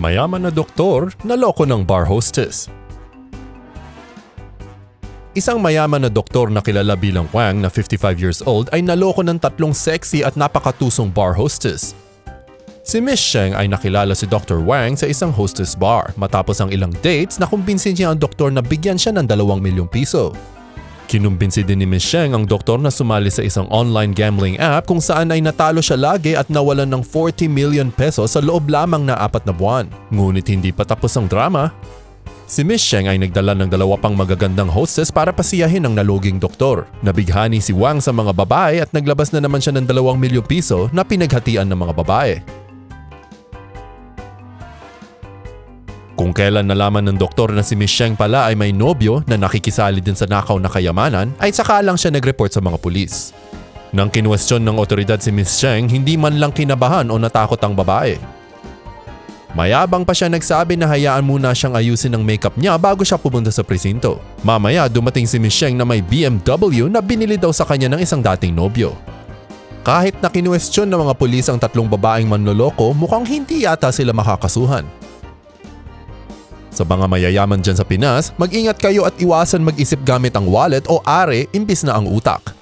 Mayaman na doktor, naloko ng bar hostess. Isang mayaman na doktor na kilala bilang Wang na 55 years old ay naloko ng tatlong sexy at napakatusong bar hostess. Si Miss Sheng ay nakilala si Dr. Wang sa isang hostess bar matapos ang ilang dates na kumbinsin niya ang doktor na bigyan siya ng 2 milyong piso. Kinumbinsi din ni Miss Sheng ang doktor na sumali sa isang online gambling app kung saan ay natalo siya lagi at nawalan ng 40 million pesos sa loob lamang na apat na buwan. Ngunit hindi pa tapos ang drama. Si Miss Sheng ay nagdala ng dalawa pang magagandang hostess para pasiyahin ang naluging doktor. Nabighani si Wang sa mga babae at naglabas na naman siya ng 2 milyong piso na pinaghatian ng mga babae. Kung kailan nalaman ng doktor na si Miss Sheng pala ay may nobyo na nakikisali din sa nakaw na kayamanan, ay saka lang siya nag-report sa mga pulis. Nang kinwestiyon ng otoridad si Miss Sheng, hindi man lang kinabahan o natakot ang babae. Mayabang pa siya nagsabi na hayaan muna siyang ayusin ang makeup niya bago siya pumunta sa presinto. Mamaya dumating si Miss Sheng na may BMW na binili daw sa kanya ng isang dating nobyo. Kahit na kinwestiyon ng mga pulis ang tatlong babaeng manloloko, mukhang hindi yata sila makakasuhan. Sa mga mayayaman dyan sa Pinas, mag-ingat kayo at iwasan mag-isip gamit ang wallet o are imbis na ang utak.